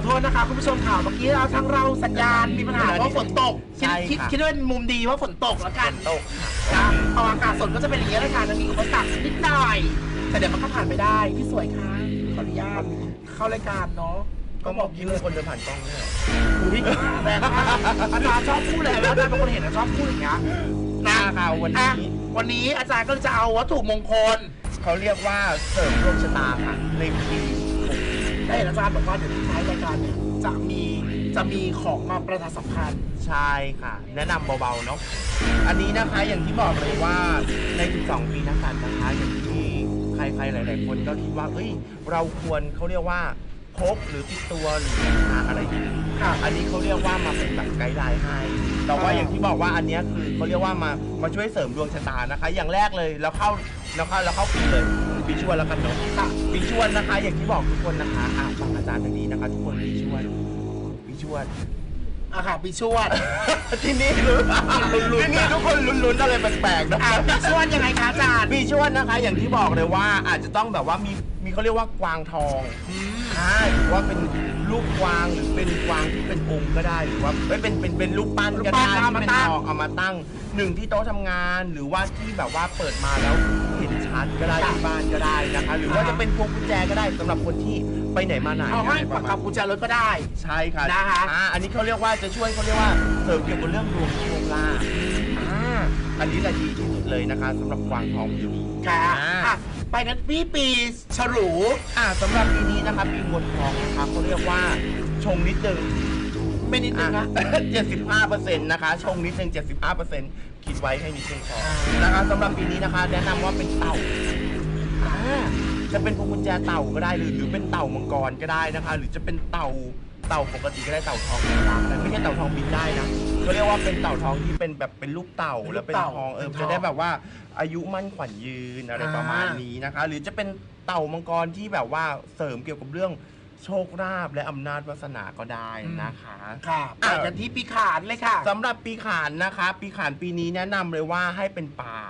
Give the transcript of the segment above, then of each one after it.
อโทษนะคะคุณผู้ชมค่ะเมื่อกี้เราทั้งเราสัญญาณมีปัญหาเพราะฝนตกคิดใช่คิดค่ะคิดว่าเป็นมุมดีว่าฝนตกแล้วกันตกนะพออากาศสดก็จะเป็นอย่างนี้ยเลยค่ะจะมีอุปสรรคนิดหน่อยแต่เดี๋ยวมันก็ผ่านไปได้พี่สวยค่ะขออนุญาตเข้ารายการเนาะก็บอกยิ้มคนเดินผ่านกล้องเนี่ยอุ๊ยแรงมากอาจารย์ชอบพูดเลยอาจารย์เป็นคนเห็นอะชอบพูดอย่างเงี้ยนะค่ะวันอะนี้ วันนี้อาจารย์ก็จะเอาวัตถุมงคลเขาเรียกว่าเสริมดวงชะตาค่ะในปี ได้เห็นอาจารย์บอกว่าเดี๋ยวท้ายรายการเนี่ยจะมีจะมีของมาประชาสัมพันธ์ใช่ค่ะ แนะนำเบาๆเนาะอันนี้นะคะอย่างที่บอกเลยว่าใน 12 ปีนักการนะคะอย่างที่ใครๆหลาย ๆ คนก็คิดว่าเอ้ยเราควรเขาเรียกว่าพกหรือติดตัวหรือทางอะไรดีค่ะอันนี้เขาเรียกว่ามาเป็นแบบไกด์ไลน์ให้แต่ว่าอ่าอย่างที่บอกว่าอันเนี้ยคือเขาเรียกว่ามามาช่วยเสริมดวงชะตานะคะ อย่างแรกเลยเราเข้าเราเข้าเราเข้าปีเลย ปีชวดแล้วกันเนาะค่ะปีชวดนะคะ อย่างที่บอกทุกคนนะคะอ่าฟังอาจารย์ทางนี้นะคะ ทุกคนปีชวดปีชวดอาค่ะปีชวด ที่นี่ลุ้นที่นี่ทุกคนลุ้นๆอะไรแปลกๆนะอ่าปีชวดยังไงคะอาจารย์ปีชวดนะคะ อย่างที่บอกเลยว่าอาจจะต้องแบบว่ามีมีเขาเรียกว่ากวางทองอืมอ่าหรือว่าเป็นลูกกวางหรือเป็นกวางที่เป็นองค์ก็ได้หรือว่าเอ้ยเป็นเป็นเป็นลูกปั้นก็ได้ที่เป็นทองเอามาตั้งหนึ่งที่โต๊ะทำงานหรือว่าที่แบบว่าเปิดมาแล้ว เห็นชัดก็ได้ที่บ้านก็ได้นะคะหรือว่าจะเป็นพวงกุญแจก็ได้สำหรับคนที่ไปไหนมาไหนเอาให้อะไรปปากระมากับณกุญแจรถก็ได้ ใช่ค่ะนะคะอ่าอันนี้เขาเรียกว่าจะช่วยเขาเรียกว่าเสริมเกี่ยวกับเรื่องดวงโชคลาภอ่าอันนี้แหละดีที่สุดเลยนะคะสำหรับกวางทองปีนี้ค่ะอ่าอะไปกันพี่ปีฉลูอ่าสำหรับปีนี้นะคะปีงวดทองนะคะเขาเรียกว่าชงนิดนึง ไม่นิดนึงนะเจ็ดสิบห้าเปอร์เซ็นต์นะคะ ชงนิดนึงเจ็ดสิบห้าเปอร์เซ็นต์คิดไว้ให้นิดนึงพออ่านะคะสำหรับปีนี้นะคะ แนะนำว่าเป็นเต่าอ่าจะเป็นพวงกุญแจเต่าก็ได้หรือหรือเป็นเต่ามังกรก็ได้นะคะ หรือจะเป็นเต่าเต่าปกติก็ได้เต่าทองธรรมดาก็ได้ไม่ใช่เต่าทองบินได้นะเขาเรียกว่าเป็นเต่าทองที่เป็นแบบเป็นลูกเต่าแล้วเป็นทองเออจะได้แบบว่าอายุมั่นขวัญยืนอะไรประมาณนี้นะคะ หรือจะเป็นเต่ามังกรที่แบบว่าเสริมเกี่ยวกับเรื่อง โชคลาภและอำนาจวาสนาก็ได้นะคะ ค่ะไปกันที่ปีขานเลยค่ะ สำหรับปีขานนะคะ ปีขานปีนี้แนะนำเลยว่าให้เป็นปลา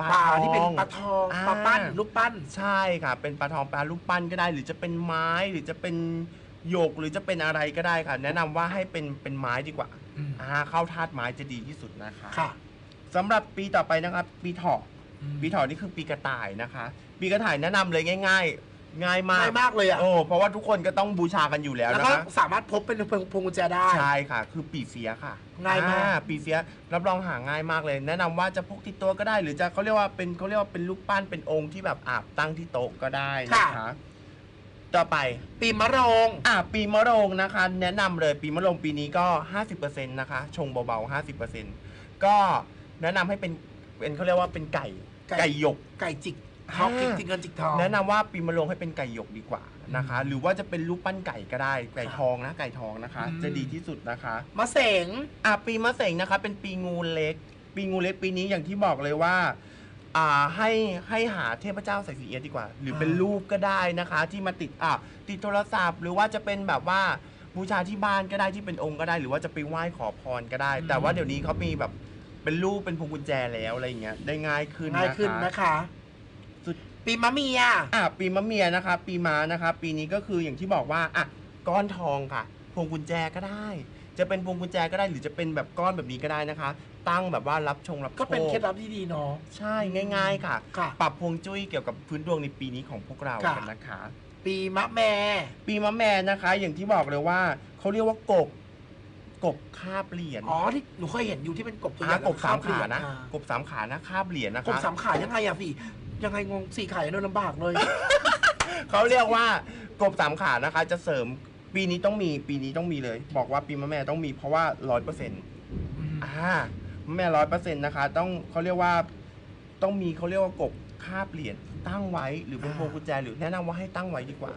ปลาที่เป็นปลาทองอ่าปลาปั้นลูกปั้นใช่ค่ะ เป็นปลาทองปลาลูกปั้นก็ได้ หรือจะเป็นไม้หรือจะเป็นโยกหรือจะเป็นอะไรก็ได้ค่ะ แนะนำว่าให้เป็นเป็นไม้ดีกว่าอืมอ่าเข้าธาตุไม้จะดีที่สุดนะคะค่ะสำหรับปีต่อไปนะครับ ปีเถาะปีเถาะนี่คือปีกระต่ายนะคะ ปีกระต่ายแนะนำเลยง่าย ๆ ง่ายมากง่ายมากเลยอะโอ้เพราะว่าทุกคนก็ต้องบูชากันอยู่แล้วแล้วนะก็คะสามารถพบเป็นพวงพวงกุญแจได้ ใช่ค่ะ คือปีเสียค่ะง่ายมาก อ่ปีเสียรับรองหาง่ายมากเลย แนะนำว่าจะพกติดตัวก็ได้ หรือจะเขาเรียกว่าเป็นเขาเรียกว่าเป็นลูกปั้นเป็นองค์ที่แบบอาบตั้งที่โต๊ะก็ได้นะคะ ต่อไป ปีมะโรง อะปีมะโรงนะคะ แนะนำเลยปีมะโรงปีนี้ก็ 50%นะคะ ชงเบาๆ 50%ก็แนะนำให้เป็นเป็นเขาเรียกว่าเป็นไก่ไก่หยก ไก่จิก ทองอ่าจิกจิกเงินจิกทอง แนะนำว่าปีมะโรงให้เป็นไก่หยกดีกว่านะคะ หรือว่าจะเป็นรูปปั้นไก่ก็ได้ไก่ทองนะไก่ทองนะคะ อืม จะดีที่สุดนะคะ มะเสง อะปีมะเสงนะคะ เป็นปีงูเล็ก ปีงูเล็กปีนี้อย่างที่บอกเลยว่า อ่าให้ให้หาเทพเจ้าใส่สีเอียะดีกว่า หรือเป็นรูปก็ได้นะคะ ที่มาติดอะติดโทรศัพท์ หรือว่าจะเป็นแบบว่าบูชาที่บ้านก็ได้ที่เป็นองค์ก็ได้ หรือว่าจะไปไหว้ขอพรก็ได้ แต่ว่าเดี๋ยวนี้เขามีแบบเป็นรูปเป็นพวงกุญแจแล้วอะไรอย่างเงี้ยได้ง่ายขึ้นง่ายขึ้นนะคะสุด ปีมะเมีย อะปีมะเมียนะคะ ปีม้านะคะปีนี้ก็คืออย่างที่บอกว่าอะก้อนทองค่ะ พวงกุญแจก็ได้ จะเป็นพวงกุญแจก็ได้หรือจะเป็นแบบก้อนแบบนี้ก็ได้นะคะ ตั้งแบบว่ารับชงรับโชก็เป็นเคล็ดลับที่ดีเนาะ ใช่ง่าย ๆ ค่ะ ค่ะ ปรับพวงจุ้ยเกี่ยวกับพื้นดวงในปีนี้ของพวกเราค่ะ กันนะคะ ปีมะแม่ ปีมะแม่นะคะ อย่างที่บอกเลยว่าเขาเรียกว่ากบกบคาบเหรียญอ๋อที่หนูเคยเห็นอยู่ที่เป็นกบตัวใหอะญ่กบสามขานะอ่กบสามขานะคาบเหรียญนะคะกบสามขายังไงอะพี่ ยังไงงงสี่ขายังโดนลำบากเลย เขาเรียกว่ากบสามขานะคะ จะเสริมปีนี้ต้องมีปีนี้ต้องมีเลย บอกว่าปีมะแม่ต้องมีเพราะว่าร้อยเปอร์เซ็นต์อ่ามะแม่ร้อยเปอร์เซ็นต์นะคะ ต้องเขาเรียกว่าต้องมีเขาเรียกว่ากบคาบเหรียญตั้งไว้หรือเป็นพวงกุญแจหรือแนะนำว่าให้ตั้งไว้ดีกว่า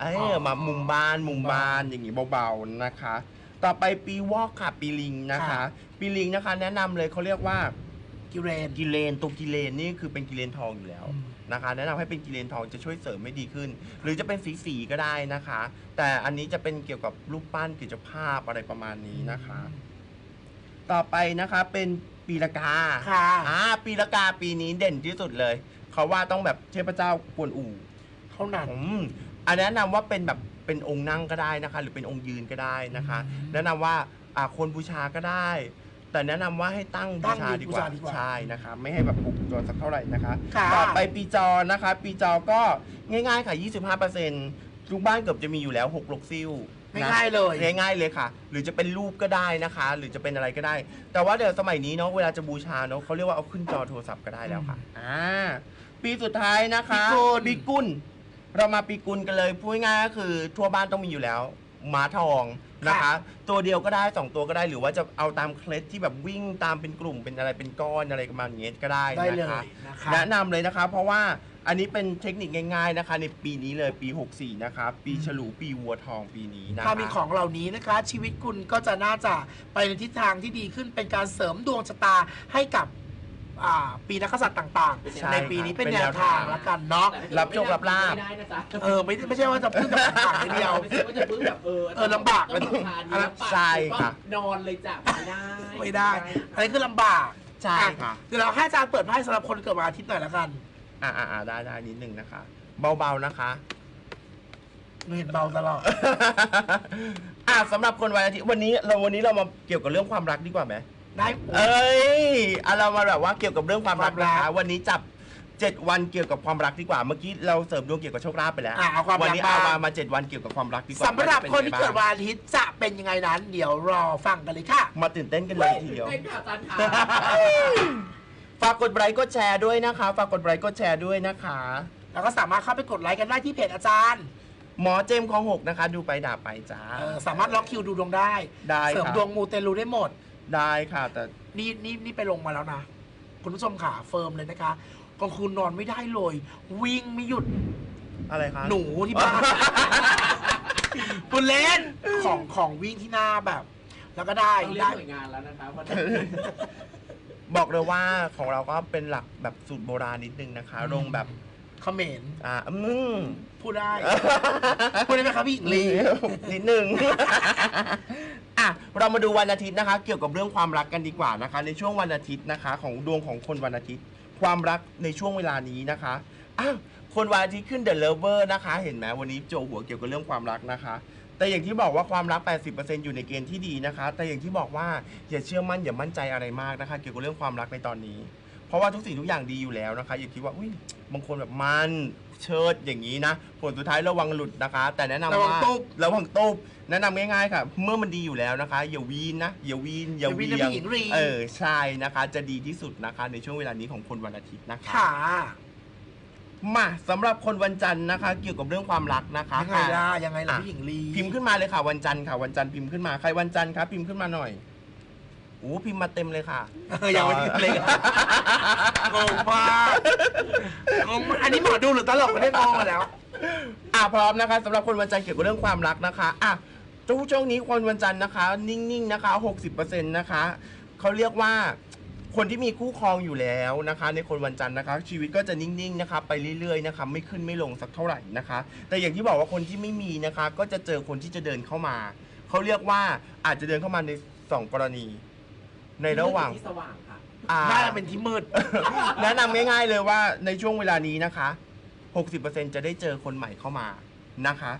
เออมามุมบานมุมบานอย่างนี้เบาๆนะคะ ต่อไปปีวอกค่ะปีลิงนะคะค่ะปีลิงนะคะ แนะนำเลยเขาเรียกว่า กิเรนกิเลนตัวกิเลนนี่คือเป็นกิเลนทองอยู่แล้วอืม นะคะแนะนำให้เป็นกิเลนทองจะช่วยเสริมให้ดีขึ้น หรือจะเป็นสีสีๆก็ได้นะคะ แต่อันนี้จะเป็นเกี่ยวกับรูปปั้นกิจภาพอะไรประมาณนี้นะคะ ต่อไปนะคะเป็นปีละกาค่ะอ่าปีละกาปีนี้เด่นที่สุดเลย เขาว่าต้องแบบเทพเจ้ากวนอู่เท่านั้น อืมอันแนะนำว่าเป็นแบบเป็นองค์นั่งก็ได้นะคะ หรือเป็นองค์ยืนก็ได้นะคะ อืม แนะนำว่าอ่าควรบูชาก็ได้ แต่แนะนำว่าให้ตั้งตั้บูงชาดีดีบูกว่าชาดีกว่าใช่นะคะไม่ให้แบบปลุกจนสักเท่าไหร่นะคะค่ะ ต่อไปปีจอนะคะ ปีจอก็ง่ายๆค่ะ 25%ทุกบ้านเกือบจะมีอยู่แล้ว6ลกซิ่วนะง่ายๆเลย ง่ายๆเลยค่ะ หรือจะเป็นรูปก็ได้นะคะ หรือจะเป็นอะไรก็ได้ แต่ว่าเดี๋ยวสมัยนี้เนาะเวลาจะบูชาเนาะเขาเรียกว่าเอาขึ้นจอโทรศัพท์ก็ได้แล้วค่ะอ่าปีสุดท้ายนะคะปีกุล ปีกุลเรามาปีกุลกันเลยพูดง่ายๆก็คือทั่วบ้านต้องมีอยู่แล้วม้าทอง นะคะ ตัวเดียวก็ได้สองตัวก็ได้หรือว่าจะเอาตามเคล็ดที่แบบวิ่งตามเป็นกลุ่มเป็นอะไรเป็นก้อนอะไรประมาณอย่างเงี้ยก็ได้ได้เลนะคะยนะคะแนะนำเลยนะคะ เพราะว่าอันนี้เป็นเทคนิคง่ายๆนะคะ ในปีนี้เลยปี 64 นะคะ ปีฉลูปีวัวทองปีนี้นะคะ ถ้ามีของเหล่านี้นะคะ ชีวิตคุณก็จะน่าจะไปในทิศทางที่ดีขึ้นเป็นการเสริมดวงชะตาให้กับ อ่าปีนักกษัตริย์ต่างใช่ๆ ในปีนี้เป็นเป็นแนแนววทาทางงละกันเนาะ รับโชครับลาภ ไม่ได้นะจ๊ะเออไม่ไม่ใช่ว่าจะพึ่งกับต่างๆเดียว ไม่ใช่ว่าจะพึ่งแบบเออเออลำบากต้องทานอันนั้นลำบากใช่ค่ะ นอนเลยจ้ะไม่ได้ไม่ได้อันนี้คือลำบากใช่ค่ะอ่เดี๋ยวเราให้อาจารย์เปิดไพ่สำหรับคนเกิดวันอาทิตย์หน่อยละกันอ่าอ่าได้ได้นิดนึงนะคะ เบาๆนะคะ หนูเห็นเบาตลอด อะสำหรับคนวันอาทิตย์วันนี้เราวันนี้เรามาเกี่ยวกับเรื่องความรักดีกว่าไหม ได้ เอ้ยอะเรามาแบบว่าเกี่ยวกับเรื่องความรักความรันะกคะวันนี้จับเจ็ดวันเกี่ยวกับความรักดีกว่าเมื่อกี้เราเสริมดวงเกี่ยวกับโชคลาภไปแล้วอะเอาความรักวันนี้บ้างเอามามาเจ็ดวันเกี่ยวกับความรักดีกว่าสำหรับคนที่เกิดว่าวันอาทิตย์จะเป็นยังไงนั้น เดี๋ยวรอฟังกันเลยค่ะ มาตื่นเต้นกันเลยทีเดียว เป็นข่าวจันทร์ค่ะฝากกดไลค์กดแชร์ด้วยนะคะ ฝากกดไลค์กดแชร์ด้วยนะคะ แล้วก็สามารถเข้าไปกดไลค์กันได้ที่เพจอาจารย์หมอเจมส์ของหกนะคะ ดูไปด่าไปจ้า เออสามารถล็อกคิวดูดวงได้ ได้เสริมครับ ดวงมูเตลูได้หมด ได้ค่ะ แต่นี่นี่นี่ไปลงมาแล้วนะ คุณผู้ชมขาเฟิร์มเลยนะคะกลางคืนนอนไม่ได้เลย วิ่งไม่หยุดอะไรคะหนูที่บ้านคุณเล่นของของวิ่งที่หน้าแบบ แล้วก็ได้ต้องเรียได้กหน่วยงานแล้วนะคะเพราะบอกเลยว่าของเราก็เป็นหลักแบบสูตรโบราณนิดนึงนะคะลงแบบเขมร อ่าอืม พูดได้ พูดได้ไหมครับพี่หญิงลีนิดนึง อะ เรามาดูวันอาทิตย์นะคะ เกี่ยวกับเรื่องความรักกันดีกว่านะคะ ในช่วงวันอาทิตย์นะคะ ของดวงของคนวันอาทิตย์ ความรักในช่วงเวลานี้นะคะอ้าวคนวันอาทิตย์ขึ้น The Lover นะคะ เห็นไหมวันนี้โจหัวเกี่ยวกับเรื่องความรักนะคะแต่อย่างที่บอกว่าความรัก 80%อยู่ในเกณฑ์ที่ดีนะคะ แต่อย่างที่บอกว่าอย่าเชื่อมั่นอย่ามั่นใจอะไรมากนะคะ เกี่ยวกับเรื่องความรักในตอนนี้ เพราะว่าทุกสิ่งทุกอย่างดีอยู่แล้วนะคะ อย่าคิดว่าอุ้ยบางคนแบบมันเชิดอย่างนี้นะ ผลสุดท้ายระวังหลุดนะคะ แต่แนะนำระวังว่าตุ๊บ ระวังตุ๊บแนะนำง่ายๆค่ะ เมื่อมันดีอยู่แล้วนะคะ อย่าวีนนะอย่าวีนอย่าอย่าวีเวีนนะยงพี่หญิงลี เออใช่นะคะ จะดีที่สุดนะคะ ในช่วงเวลานี้ของคนวันอาทิตย์นะคะ ค่ะ มาสำหรับคนวันจันทร์นะคะ เกี่ยวกับเรื่องความรักนะคะยังไงล่ะ ยังไงล่ะอะพี่หญิงลีพิมพ์ขึ้นมาเลยค่ะวันจันทร์ค่ะวันจันทร์พิมพ์ขึ้นมาใครวันจันทร์ครับพิมพ์ขึ้นมาหน่อยโอ้พิมพ์มาเต็มเลยค่ะเออยังไม่ได้เลยงงมากงงมากอันนี้หมอดูหรือตลกไม่ได้งงมาแล้ว อะพร้อมนะคะสำหรับคนวันจันทร์เกี่ยวกับเรื่องความรักนะคะอะช่วงช่วงนี้คนวันจันทร์นะคะ นิ่งๆนะคะ60%นะคะเขาเรียกว่าคนที่มีคู่ครองอยู่แล้วนะคะ ในคนวันจันทร์นะคะ ชีวิตก็จะนิ่งๆนะคะไปเรื่อยๆนะคะไม่ขึ้นไม่ลงสักเท่าไหร่นะคะ แต่อย่างที่บอกว่าคนที่ไม่มีนะคะ ก็จะเจอคนที่จะเดินเข้ามาเขาเรียกว่าอาจจะเดินเข้ามาในสองกรณี ในระหว่าง ที่สว่างค่ะ อ่า น่าจะเป็นที่มืด แนะนำง่ายๆเลยว่าในช่วงเวลานี้นะคะ 60%จะได้เจอคนใหม่เข้ามานะคะ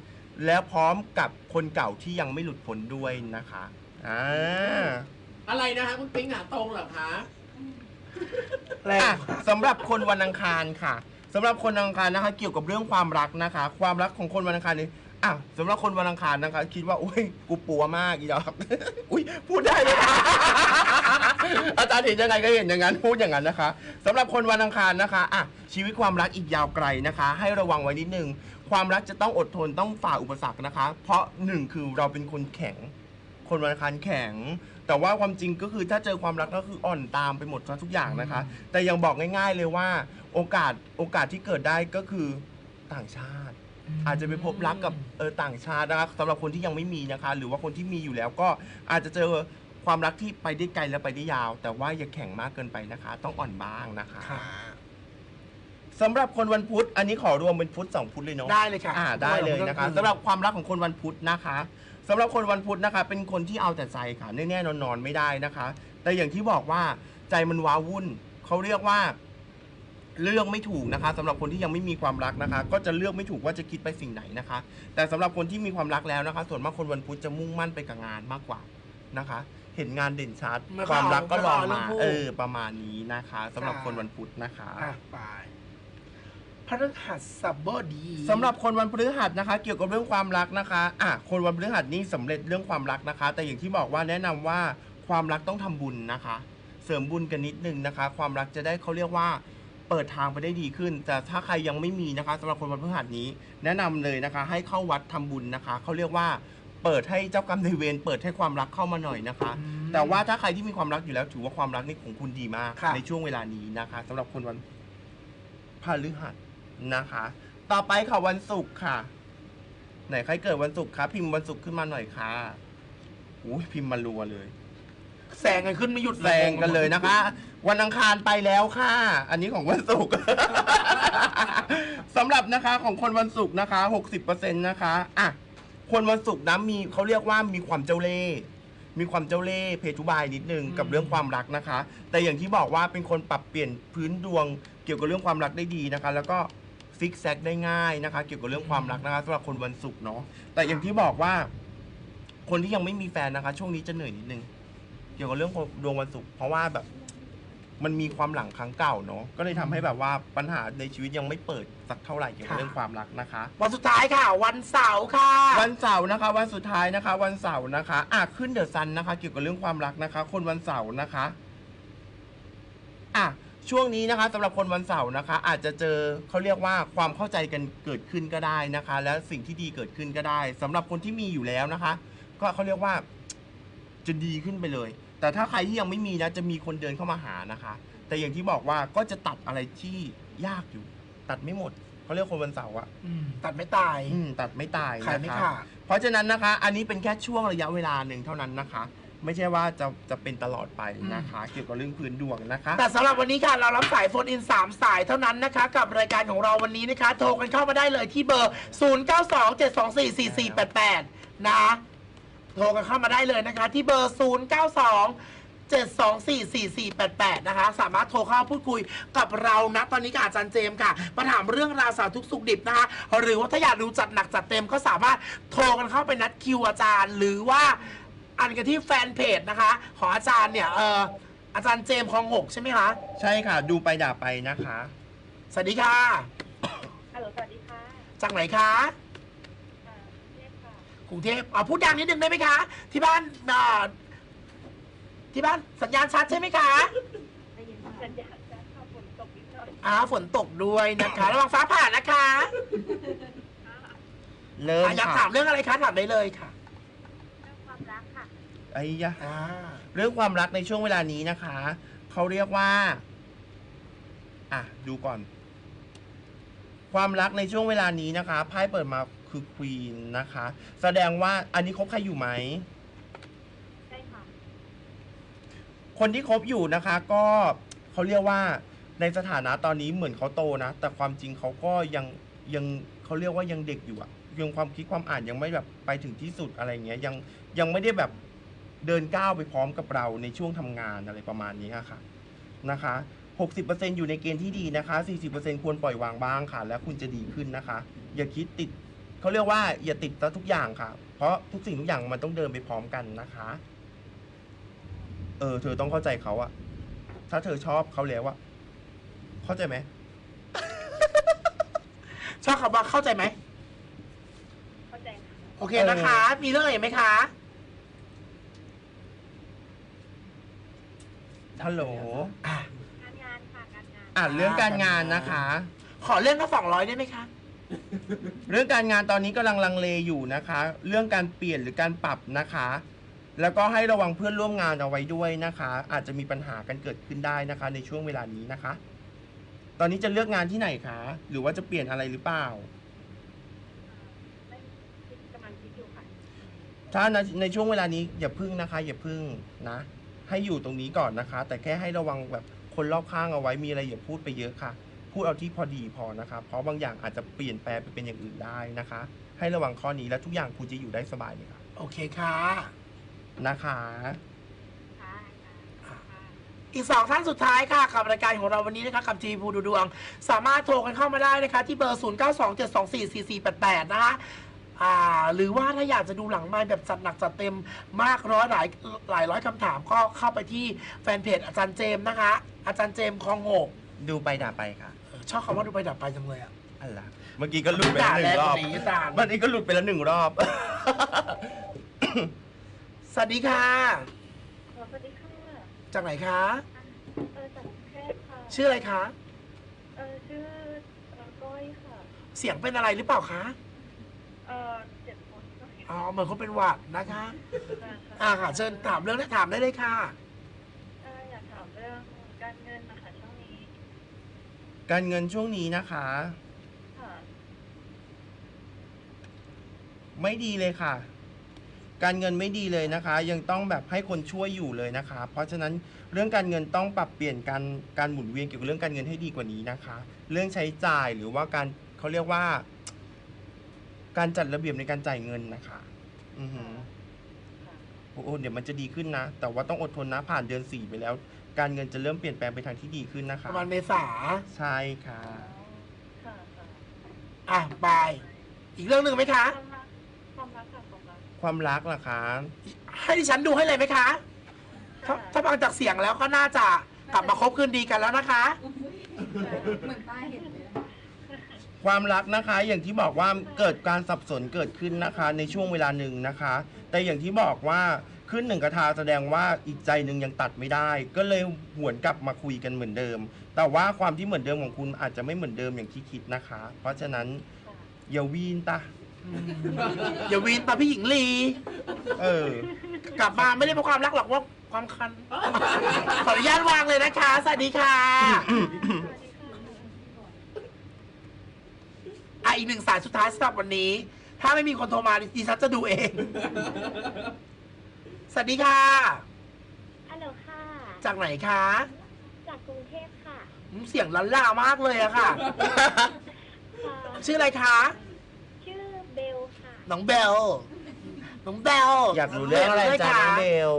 แล้วพร้อมกับคนเก่าที่ยังไม่หลุดพ้นด้วยนะคะอ่าอะไรนะคะคุณปิ๊งหาตรงเหรอคะ แรงอะสำหรับคนวันอังคารค่ะสำหรับคนวันอังคารนะคะ เกี่ยวกับเรื่องความรักนะคะ ความรักของคนวันอังคารนี้ อะสำหรับคนวันอังคารนะคะ คิดว่า อุ้ยกูปัวมากอีดอก อุ้ยพูดได้เลยค่ะ อาจารย์เห็นยังไงก็เห็นอย่างนั้นพูดอย่างนั้นนะคะสำหรับคนวันอังคารนะคะอะชีวิตความรักอีกยาวไกลนะคะ ให้ระวังไว้นิดนึง ความรักจะต้องอดทนต้องฝ่าอุปสรรคนะคะ เพราะหนึ่งคือเราเป็นคนแข็ง คนวันอังคารแข็ง แต่ว่าความจริงก็คือถ้าเจอความรักก็คืออ่อนตามไปหมดทุกอย่างนะคะ แต่ยังบอกง่าย ๆเลยว่า โอกาสโอกาสที่เกิดได้ก็คือต่างชาติ อาจจะไปพบรักกับเออต่างชาตินะคะสำหรับคนที่ยังไม่มีนะคะ หรือว่าคนที่มีอยู่แล้วก็อาจจะเจอความรักที่ไปได้ไกลและไปได้ยาว แต่ว่าอย่าแข็งมากเกินไปนะคะ ต้องอ่อนบ้างนะคะค่ะ สำหรับคนวันพุธอันนี้ขอรวมเป็นพุธสองพุธเลยเนาะ ได้เลยค่ะอ่าได้เลยนะคะสำหรับความรักของคนวันพุธนะคะสำหรับคนวันพุธนะคะ เป็นคนที่เอาแต่ใจค่ะแน่ๆนอนๆไม่ได้นะคะ แต่อย่างที่บอกว่าใจมันว้าวุ่นเขาเรียกว่า เลือกไม่ถูกนะคะสำหรับคนที่ยังไม่มีความรักนะคะ ก็จะเลือกไม่ถูกว่าจะคิดไปสิ่งไหนนะคะ แต่สำหรับคนที่มีความรักแล้วนะคะ ส่วนมากคนวันพุธจะมุ่งมั่นไปกับงานมากกว่านะคะ เห็นงานเด่นชัดไม่ความรักก็รองไม่มาเอาเรื่องคู่เออประมาณนี้นะคะสำหรับค่ะคนวันพุธนะคะ อะไปพฤหัสบดีสำหรับคนวันพฤหัสนะคะ เกี่ยวกับเรื่องความรักนะคะอะคนวันพฤหัสนี่สำเร็จเรื่องความรักนะคะ แต่อย่างที่บอกว่าแนะนำว่าความรักต้องทำบุญนะคะ เสริมบุญกันนิดนึงนะคะ ความรักจะได้เขาเรียกว่า เปิดทางไปได้ดีขึ้น แต่ถ้าใครยังไม่มีนะคะสำหรับคนวันพฤหัสนี้ แนะนำเลยนะคะ ให้เข้าวัดทำบุญนะคะเขาเรียกว่าเปิดให้เจ้ากรรมนายเวรเปิดให้ความรักเข้ามาหน่อยนะคะอืมแต่ว่าถ้าใครที่มีความรักอยู่แล้วถือว่าความรักนี่ของคุณดีมากค่ะในช่วงเวลานี้นะคะสำหรับคนวันพฤหัสนะคะ ต่อไปค่ะวันศุกร์ค่ะ ไหนใครเกิดวันศุกร์คะพิมพ์วันศุกร์ขึ้นมาหน่อยค่ะอุ้ยพิมพ์มารัวเลย แซงกันขึ้นไม่หยุดแซงกันเลยนะคะ วันอังคารไปแล้วค่ะ อันนี้ของวันศุกร์ สำหรับนะคะของคนวันศุกร์นะคะ60%นะคะอะคนวันศุกร์นะมีเขาเรียกว่ามีความเจ้าเล่ห์มีความเจ้าเล่ห์เพทุบายนิดนึงกับเรื่องความรักนะคะ แต่อย่างที่บอกว่าเป็นคนปรับเปลี่ยนพื้นดวงเกี่ยวกับเรื่องความรักได้ดีนะคะ แล้วก็ฟิกแซกได้ง่ายนะคะ เกี่ยวกับเรื่องความรักนะคะสำหรับคนวันศุกร์เนาะแต่อย่างที่บอกว่า คนที่ยังไม่มีแฟนนะคะ ช่วงนี้จะเหนื่อยนิดนึง เกี่ยวกับเรื่องดวงวันศุกร์เพราะว่าแบบมันมีความหลังครั้งเก่าเนาะก็เลยทำให้แบบว่าปัญหาในชีวิตยังไม่เปิดสักเท่าไหร่เกี่ยวกับเรื่องความรักนะคะ วันสุดท้ายค่ะ วันเสาร์ค่ะ วันเสาร์นะคะ วันสุดท้ายนะคะ วันเสาร์นะคะอะขึ้นเดอะซันนะคะ เกี่ยวกับเรื่องความรักนะคะ คนวันเสาร์นะคะอะช่วงนี้นะคะสำหรับคนวันเสาร์นะคะ อาจจะเจอเขาเรียกว่าความเข้าใจกันเกิดขึ้นก็ได้นะคะ และสิ่งที่ดีเกิดขึ้นก็ได้สำหรับคนที่มีอยู่แล้วนะคะ ก็เขาเรียกว่าจะดีขึ้นไปเลย แต่ถ้าใครที่ยังไม่มีนะจะมีคนเดินเข้ามาหานะคะ แต่อย่างที่บอกว่าก็จะตัดอะไรที่ยากอยู่ ตัดไม่หมดเขาเรียกคนวันเสาร์อะอืมตัดไม่ตาย อืมตัดไม่ตายขายไม่นะคะขาด เพราะฉะนั้นนะคะ อันนี้เป็นแค่ช่วงระยะเวลาหนึ่งเท่านั้นนะคะ ไม่ใช่ว่าจะจะเป็นตลอดไปนะคะ เกี่ยวกับเรื่องพื้นดวงนะคะ แต่สำหรับวันนี้ค่ะ เรารับสายโฟนอิน 3 สายเท่านั้นนะคะ กับรายการของเราวันนี้นะคะ โทรกันเข้ามาได้เลยที่เบอร์ 0927244488 นะ โทรกันเข้ามาได้เลยนะคะ ที่เบอร์ 092 7244488 นะคะ สามารถโทรเข้าพูดคุยกับเรานะ ตอนนี้กับอาจารย์เจมส์ค่ะมาถามเรื่องราวสารทุกข์สุขดิบนะคะ หรือว่าถ้าอยากดูจัดหนักจัดเต็มก็สามารถโทรกันเข้าไปนัดคิวอาจารย์ หรือว่าอันกันที่แฟนเพจนะคะ ของอาจารย์เนี่ยเอออาจารย์เจมส์คลองหกใช่ไหมคะใช่ค่ะ ดูไปด่าไปนะคะ สวัสดีค่ะ ฮัลโหลสวัสดีค่ะ จากไหนคะค่ะเรีย กค่ะกรุงเทพอ๋อพูดดังนิดนึงได้ไหมคะ ที่บ้านอ่าที่บ้านสัญญาณชัดใช่ไหมคะได้ยินสัญญาณจะเข้าฝนตกนิดหน่อยอ่าฝนตกด้วยนะคะระวังฟ้าผ่านะคะเริ่มอะอยากค่ะถามเรื่องอะไรคะถามได้เลยค่ะเรื่องความรักค่ะ ไอ้ยะอ่าเรื่องความรักในช่วงเวลานี้นะคะ เขาเรียกว่า อะ ดูก่อน ความรักในช่วงเวลานี้นะคะไพ่เปิดมา คือควีนนะคะ แสดงว่าอันนี้คบใครอยู่ไหม ใช่ค่ะ คนที่คบอยู่นะคะ ก็เขาเรียกว่าในสถานะตอนนี้เหมือนเขาโตนะ แต่ความจริงเขาก็ยังยังเขาเรียกว่ายังเด็กอยู่อะยังความคิดความอ่านยังไม่แบบไปถึงที่สุดอะไรเงี้ยยังยังไม่ได้แบบเดินก้าวไปพร้อมกับเราในช่วงทำงานอะไรประมาณนี้ค่ะนะคะ60%อยู่ในเกณฑ์ที่ดีนะคะ40%ควรปล่อยวางบ้างค่ะ แล้วคุณจะดีขึ้นนะคะ อย่าคิดติด เขาเรียกว่าอย่าติดซะทุกอย่างค่ะ เพราะทุกสิ่งทุกอย่างมันต้องเดินไปพร้อมกันนะคะ เออ เธอต้องเข้าใจเขาอะถ้าเธอชอบเขาแล้วอะเข้าใจไหม ชอบคำว่าเข้าใจไหม เข้าใจค่ะโอเคนะคะ มีเรื่องอะไรอีกไหมคะ ฮัลโหล อะการงานค่ะการงาน อะเรื่องการงานนะคะ ขอเรื่องก็สองร้อยได้ไหมคะ เรื่องการงานตอนนี้กำลังลังเลอยู่นะคะ เรื่องการเปลี่ยนหรือการปรับนะคะ แล้วก็ให้ระวังเพื่อนร่วมงานเอาไว้ด้วยนะคะ อาจจะมีปัญหากันเกิดขึ้นได้นะคะ ในช่วงเวลานี้นะคะ ตอนนี้จะเลือกงานที่ไหนคะ หรือว่าจะเปลี่ยนอะไรหรือเปล่า กำลังคิดอยู่ค่ะ ถ้าในในช่วงเวลานี้อย่าพึ่งนะคะอย่าพึ่งนะ ให้อยู่ตรงนี้ก่อนนะคะ แต่แค่ให้ระวังแบบคนรอบข้างเอาไว้มีอะไรอย่าพูดไปเยอะค่ะ พูดเอาที่พอดีพอนะคะเพราะบางอย่างอาจจะเปลี่ยนแปลงไปเป็นอย่างอื่นได้นะคะ ให้ระวังข้อนี้และทุกอย่างคุณจะอยู่ได้สบายเลยค่ะโอเคค่ะนะคะค่ะค่ะค่ะอีกสองท่านสุดท้ายค่ะกับรายการของเราวันนี้นะคะกับทีพูดูดวง สามารถโทรกันเข้ามาได้นะคะ ที่เบอร์ 0 9 2 7 2 4 4 4 8 8 นะคะอ่าหรือว่าถ้าอยากจะดูหลังไม้แบบจัดหนักจัดเต็มมากร้อยหลายหลายร้อยคำถามก็เข้าไปที่แฟนเพจอาจารย์เจมส์นะคะ อาจารย์เจมส์คลองหกดูไปด่าไปค่ะเออ ชอบคำว่าดูไปดับไปจังเลยอะอะไรเมื่อกี้ก็หลุดไปแล้วหนึ่งรอบด่าแรงกว่านี้อาจารย์วันนี้ก็หลุดไปแล้วหนึ่งรอบ สวัสดีค่ะสวัสดีค่ะจากไหนคะ เออจากกรุงเทพค่ะชื่ออะไรคะ เออชื่อเอ่อก้อยค่ะ เสียงเป็นอะไรหรือเปล่าคะ เออเจ็ดคนก็เห็นอ๋อเหมือนคนเป็นหวัดนะคะค่ะอ่าค่ะเชิญถามเรื่องได้ถามได้เลยค่ะ เอออยากถามเรื่องการเงินนะคะช่วงนี้ การเงินช่วงนี้นะคะค่ะไม่ดีเลยค่ะ การเงินไม่ดีเลยนะคะ ยังต้องแบบให้คนช่วยอยู่เลยนะคะ เพราะฉะนั้นเรื่องการเงินต้องปรับเปลี่ยนการการหมุนเวียนเกี่ยวกับเรื่องการเงินให้ดีกว่านี้นะคะ เรื่องใช้จ่ายหรือว่าการเขาเรียกว่า การจัดระเบียบในการจ่ายเงินนะคะ อือหือค่ะโอ้โหเดี๋ยวมันจะดีขึ้นนะ แต่ว่าต้องอดทนนะผ่านเดือนสี่ไปแล้ว การเงินจะเริ่มเปลี่ยนแปลงไปทางที่ดีขึ้นนะปคะระมาณเมษาใช่ค่ะค่ะค่ะอะบายอีกเรื่องหนึ่งไหมคะ ความรักความรักค่ะความรักความรักล่ะคะให้ดิฉันดูให้เลยไหมคะถ้าค่ะถ้าฟังจากเสียงแล้วก็น่าจะกลับมาคบคืนดีกันแล้วนะคะ เหมือนป้าเห็นเลยนะความรักนะคะอย่างที่บอกว่าเกิดการสับสนเกิดขึ้นนะคะ ในช่วงเวลาหนึ่งนะคะ แต่อย่างที่บอกว่า ขึ้นหนึ่งกระทาแสดงว่าอีกใจหนึ่งยังตัดไม่ได้ ก็เลยหวนกลับมาคุยกันเหมือนเดิม แต่ว่าความที่เหมือนเดิมของคุณอาจจะไม่เหมือนเดิมอย่างที่คิดนะคะ เพราะฉะนั้นค่ะอย่าวีนตะอย่าวีนตาพี่หญิงลี เออ กลับมาไม่ได้เพราะความรักหรอกว่าความคัน ขออนุญาตวางเลยนะคะ สวัสดีค่ะอะอีกหนึ่งสายสุดท้ายสำหรับวันนี้ ถ้าไม่มีคนโทรมาดิฉันจะดูเอง สวัสดีค่ะ ฮัลโหลค่ะ จากไหนคะจากกรุงเทพค่ะอืมเสียงลันล่ามากเลยอะค่ะ ค่ะ ชื่ออะไรคะ ชื่อเบลค่ะ น้องเบล น้องเบลอยากรู้เรื่องอะไรจ้าน้องเบล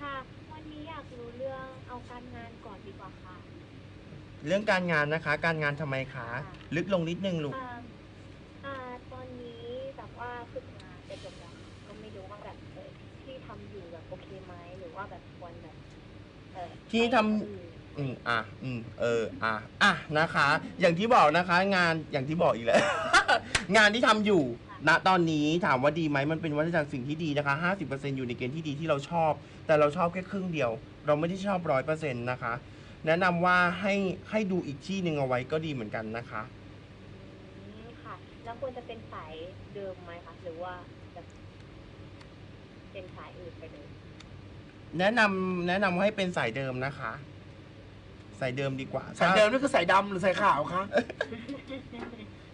ค่ะ วันนี้อยากรู้เรื่องเอาการงานก่อนดีกว่าค่ะ เรื่องการงานนะคะ การงานทำไมคะ ลึกลงนิดนึงลูก อ่าอ่าตอนนี้แบบว่าฝึกงานไปจบแล้วค่ะก็ไม่รู้ว่าแบบเออที่ทำอยู่แบบโอเคไหมหรือว่าแบบควรแบบเออ ที่ทำไปอื่นอืมอะอืมเอออะอะนะคะ อย่างที่บอกนะคะ งานอย่างที่บอกอีกแล้ว งานที่ทำอยู่ณตอนนี้ถามว่าดีไหมมันเป็นวัฏจักรสิ่งที่ดีนะคะ 50%อยู่ในเกณฑ์ที่ดีที่เราชอบ แต่เราชอบแค่ครึ่งเดียว เราไม่ได้ชอบร้อยเปอร์เซ็นต์นะคะ แนะนำว่าให้ให้ดูอีกที่หนึ่งเอาไว้ก็ดีเหมือนกันนะคะ อืมค่ะ แล้วควรจะเป็นสายเดิมไหมคะ หรือว่าแบบเป็นสายอื่นไปเลย แนะนำแนะนำให้เป็นสายเดิมนะคะ สายเดิมดีกว่าสายเดิมนี่คือสายดำหรือสายขาวคะ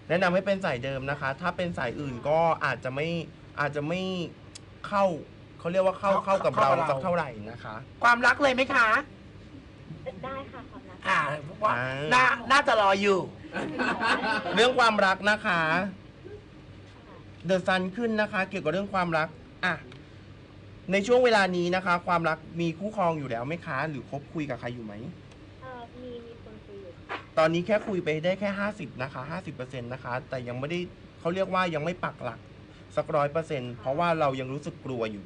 แนะนำให้เป็นสายเดิมนะคะ ถ้าเป็นสายอื่นก็อาจจะไม่อาจจะไม่เข้าเขาเรียกว่าเข้าเข้ากับเรา สักเท่าไหร่นะคะ ความรักเลยไหมคะ ได้ค่ะความรักอ่าว่าอ่า น่าน่าจะรออยู่ เรื่องความรักนะคะค่ะเดอะซันขึ้นนะคะ เกี่ยวกับเรื่องความรัก อะ ในช่วงเวลานี้นะคะ ความรักมีคู่ครองอยู่แล้วไหมคะ หรือคบคุยกับใครอยู่ไหม เอ่อมีมีคนคุยอยู่ค่ะตอนนี้แค่คุยไปได้แค่ 50นะคะ50%นะคะ แต่ยังไม่ได้เขาเรียกว่ายังไม่ปักหลักสักร้อยเปอร์เซ็นเพราะว่าเรายังรู้สึกกลัวอยู่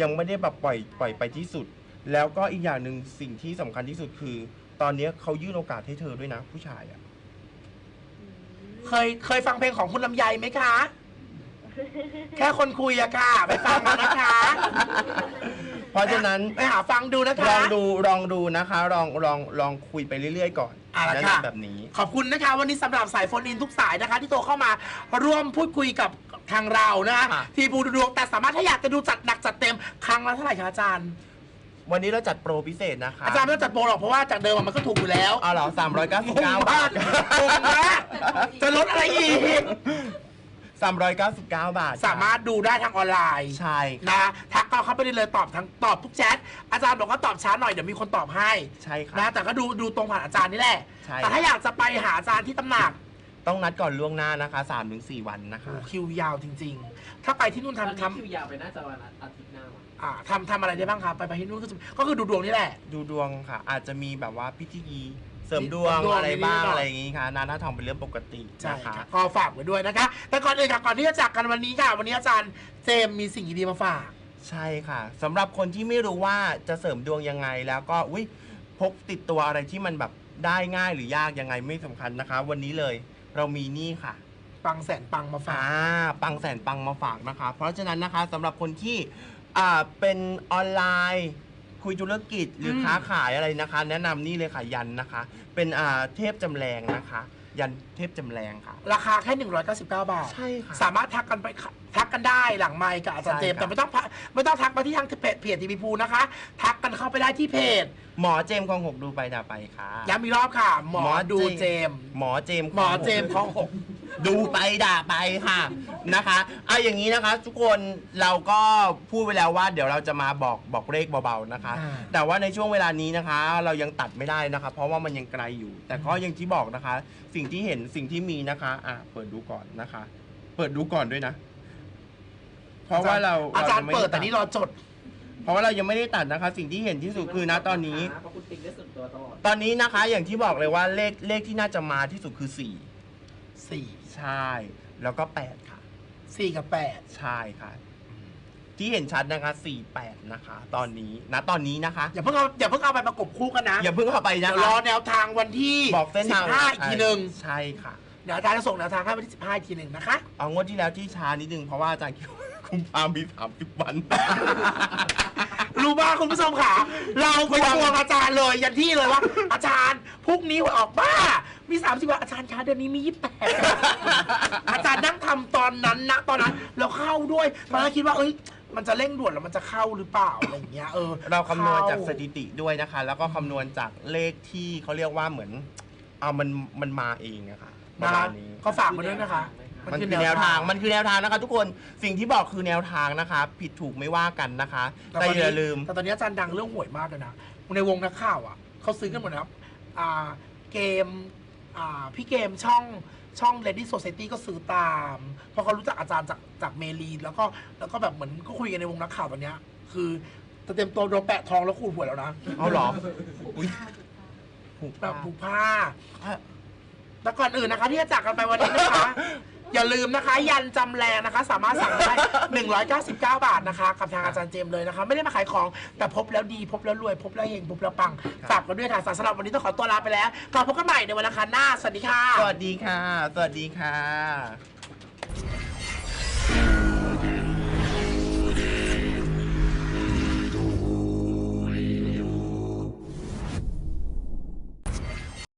ยังไม่ได้แบบปล่อยปล่อยไปที่สุด แล้วก็อีกอย่างหนึ่งสิ่งที่สำคัญที่สุดคือ ตอนนี้เขายื่นโอกาสให้เธอด้วยนะ ผู้ชายอะ อืมเคยเคยฟังเพลงของคุณลำไยไหมคะ แค่คนคุยอะค่ะไปฟังมานะคะ เพราะฉะนั้นไปหาฟังดูนะคะลองดูลองดูนะคะลองลองลองคุยไปเรื่อยๆก่อนเอาละแนะค่ะ นำแบบนี้ ขอบคุณนะคะ วันนี้สำหรับสายโฟนอินทุกสายนะคะ ที่โทรเข้ามาร่วมพูดคุยกับทางเรานะค่ะ ทีบูดูดวงแต่สามารถถ้าอยากจะดูจัดหนักจัดเต็มครั้งละเท่าไหร่คะอาจารย์ วันนี้เราจัดโปรพิเศษนะคะอาจารย์ไม่ต้องจัดโปรหรอกเพราะว่าจากเดิมอะมันก็ถูกอยู่แล้วเอาเหรอสามร้อยเก้าสิบเก้าบาทงงมากจะลดอะไรอีก สามร้อยเก้าสิบเก้าบาทสามารถดูได้ทางออนไลน์ใช่ค่ะนะทักก็เข้าไปได้เลยตอบทั้งตอบทุกแชทอาจารย์บอกว่าตอบช้าหน่อยเดี๋ยวมีคนตอบให้ใช่ค่ะนะแต่ก็ดูดูตรงผ่านอาจารย์นี่แหละใช่แต่ถ้าอยากจะไปหาอาจารย์ที่ตำหนัก ต้องนัดก่อนล่วงหน้านะคะ 3-4 วันนะคะโอ้คิวยาวจริง ๆ ถ้าไปที่นู่นตอนทำนี้ทคิวยาวไปน่าจะวันอาทิตย์หน้าว่ะำอ่าทำทำอะไรได้บ้างคะไปไปที่นู่นก็จะก็คือดูดวงนี่แหละ ดูดวงค่ะ อาจจะมีแบบว่าพิธี เสริมดวงเสริมดวงอะไรบ้างนิดๆหน่อยอะไรอย่างงี้ค่ะนาหน้าทองเป็นเรื่องปกติใช่นะคะค่ะก็ฝากไว้ด้วยนะคะ แต่ก่อนอื่นค่ะก่อนที่จะจากกันวันนี้ค่ะ วันนี้อาจารย์เจมส์มีสิ่งดีๆมาฝาก ใช่ค่ะสำหรับคนที่ไม่รู้ว่าจะเสริมดวงยังไงแล้วก็อุ้ยพกติดตัวอะไรที่มันแบบได้ง่ายหรือยากยังไงไม่สำคัญนะคะ วันนี้เลยเรามีนี่ค่ะ ปังแสนปังมาฝาอ่าก ปังแสนปังมาฝากนะคะ เพราะฉะนั้นนะคะสำหรับคนที่อ่าเป็นออนไลน์ คุยธุรกิจหรืออม ค้าขายอะไรนะคะ แนะนำนี่เลยค่ะยันนะคะ เป็นอ่าเทพจำแรงนะคะ ยันเทพจำแรงค่ะ ราคาแค่ 199 บาท ใช่ค่ะ สามารถทักกันไปทักกันได้หลังไมค์กับอาจารย์ใช่เจมส์ครับ แต่ไม่ต้องพะไม่ต้องทักมาที่ทางเพจเพจทีวีพูนะคะ ทักกันเข้าไปได้ที่เพจหมอเจมส์ของหกดูไปด่าไปค่ะย้ำอีกรอบค่ะ หมอหมอดูเจเจมมส์ส์หมอเจมส์หมอเจมส์ของหก ดูไปด่าไปค่ะนะคะเอาอย่างนี้นะคะ ทุกคนเราก็พูดไว้แล้วว่า เดี๋ยวเราจะมาบอกบอกเลขเบาๆนะคะ อ่า แต่ว่าในช่วงเวลานี้นะคะ เรายังตัดไม่ได้นะคะ เพราะว่ามันยังไกลอยู่ แต่ก็ยังที่บอกนะคะ สิ่งที่เห็นสิ่งที่มีนะคะอะเปิดดูก่อนนะคะ เปิดดูก่อนด้วยนะ เพราะว่าเราอาจารย์งไม่เปิดไแต่นี่รอจด เพราะว่าเรายังไม่ได้ตัดนะคะ สิ่งที่เห็นที่สุดคือณตอนนี้ เพราะคุณปิ๊งได้ส่วนตัวตลอด ตอนนี้นะคะอย่างที่บอกเลยว่าเลขเลขที่น่าจะมาที่สุดคือสี่ 4 ใช่ แล้วก็แปดค่ะ4กับ8ใช่ค่ะ ที่เห็นชัดนะคะ48นะคะ ตอนนี้นะตอนนี้นะคะ อย่าเพิ่งเอาอย่าเพิ่งเอาไปประกบคู่กันนะอย่าเพิ่งเข้าไปเดี๋นะยวรคะอแนวทางวันที่บอกเส้นทาง15อีกทีหนึ่งใช่ค่ะ เดี๋ยวอาจารย์จะส่งแนวทางให้วันที่15อีกทีหนึ่งนะคะ เอางวดที่แล้วที่ช้านิดนึงเพราะว่าอาจารย์คิดว่าคุมพามี30วัน รู้บ้าคุณผู้ชมค่ะ เราไปทวงอาจารย์เลย ยันที่เลยว่า อาจารย์พรุ่งนี้หวยออกบ้า มี 30วันอาจารย์คะเดือนนี้มี 28 อาจารย์นั่งทำตอนนั้นนะตอนนั้นแล้วเข้าด้วยตอนแรกคิดว่าเอ้ย มันจะเร่งด่วนแล้วมันจะเข้าหรือเปล่าอะไรอย่างเงี้ยเออเราคำนวณจากสเข้ถิติด้วยนะคะ แล้วก็คำนวณจากเลขที่เขาเรียกว่าเหมือนเอามันมันมาเองอะค่ะประนะมาคะณนี้ ก็ฝากมาด้วยนะคะ มันคือแนวทาง มันคือแนวทางนะคะทุกคนสิ่งที่บอกคือแนวทางนะคะ ผิดถูกไม่ว่ากันนะคะ แต่อย่าลืม แต่ตอนนี้อาจารย์ดังเรื่องหวยมากเลยนะ ในวงนักข่าวอะเขาซื้อกันหมดนะครับอ่าเกมอ่าพี่เกมช่องช่อง Lady Society ก็ซื้อตาม เพราะเขารู้จักอาจารย์จากจากเมลีนแล้วก็แล้วก็แบบเหมือนก็คุยกันในวงนักข่าวตอนเนี้ยคือจะเต็มตัวโดนแปะทองแล้วขูดหวยแล้วนะเอาเหรออุ๊ยถูกแบบปะผูกผ้าแล้วก่อนอื่นนะคะ ที่จะจากกันไปวันนี้นะคะ อย่าลืมนะคะ ยันจำแรงนะคะ สามารถสั่งได้ 199 บาทนะคะ กับทางอาจารย์เจมส์เลยนะคะ ไม่ได้มาขายของแต่พบแล้วดีพบแล้วรวย พบแล้วเฮงพบแล้วปังฝากกันด้วยค่ะสำหรับวันนี้ต้องขอตัวลาไปแล้วกลับพบกันใหม่ในวันอังคารหน้าสวัสดีค่ะ สวัสดีค่ะ สวัสดีค่ะ